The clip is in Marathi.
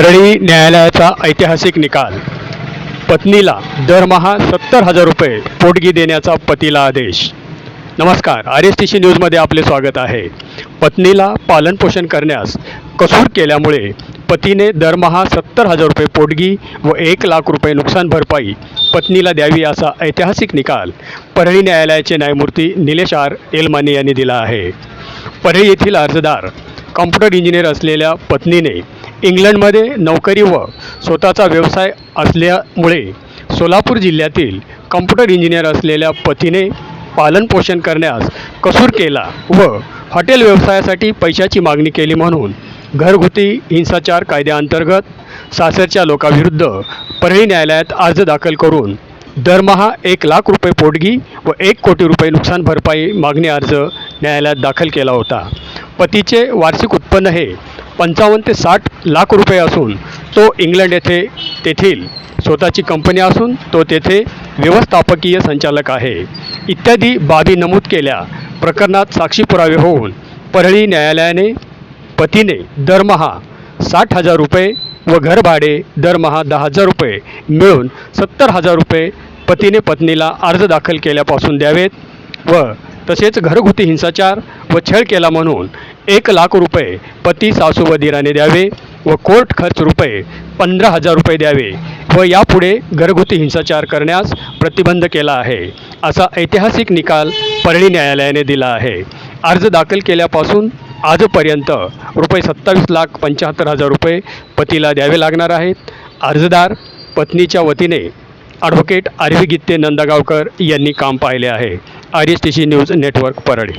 परळी न्यायालयाचा ऐतिहासिक निकाल. पत्नीला दरमहा सत्तर हजार रुपये पोटगी देण्याचा पतीला आदेश. नमस्कार आर एस टी सी न्यूजमध्ये आपले स्वागत आहे. पत्नीला पालनपोषण करण्यास कसूर केल्यामुळे पतीने दरमहा सत्तर हजार रुपये पोटगी व एक लाख रुपये नुकसान भरपाई पत्नीला द्यावी असा ऐतिहासिक निकाल परळी न्यायालयाचे न्यायमूर्ती निलेश आर. एलमाने यांनी दिला आहे. परळी येथील अर्जदार कॉम्प्युटर इंजिनियर असलेल्या पत्नीने इंग्लंडमध्ये नोकरी व स्वतःचा व्यवसाय असल्यामुळे सोलापूर जिल्ह्यातील कॉम्प्युटर इंजिनियर असलेल्या पतीने पालनपोषण करण्यास कसूर केला व हॉटेल व्यवसायासाठी पैशाची मागणी केली म्हणून घरगुती हिंसाचार कायद्याअंतर्गत सासरच्या लोकाविरुद्ध परळी न्यायालयात अर्ज दाखल करून दरमहा एक लाख रुपये पोटगी व एक कोटी रुपये नुकसान भरपाई मागणी अर्ज न्यायालयात दाखल केला होता. पतीचे वार्षिक उत्पन्न हे पंचावन्न ते साठ लाख रुपये असून तो इंग्लंड येथे तेथील स्वतःची कंपनी असून तो तेथे व्यवस्थापकीय संचालक आहे. इत्यादी बाबी नमूद केल्या. प्रकरणात साक्षी पुरावे होऊन परळी न्यायालयाने पतीने दरमहा साठ हजार रुपये व घरभाडे दरमहा दहा हजार रुपये मिळून सत्तर हजार रुपये पतीने पत्नीला अर्ज दाखल केल्यापासून द्यावेत व तसेच घरगुती हिंसाचार व छळ केला म्हणून एक लाख रुपये पती सासू व दिराने द्यावे व कोर्ट खर्च रुपये पंधरा हजार रुपये द्यावे व यापुढे घरगुती हिंसाचार करण्यास प्रतिबंध केला आहे असा ऐतिहासिक निकाल परळी न्यायालयाने दिला आहे. अर्ज दाखल केल्यापासून आजपर्यंत रुपये सत्तावीस लाख पंच्याहत्तर हजार रुपये पतीला द्यावे लागणार आहेत. अर्जदार पत्नीच्या वतीने ॲडव्होकेट आरवी गित्ते नंदगावकर यांनी काम पाहिले आहे. R S T C news network Parli.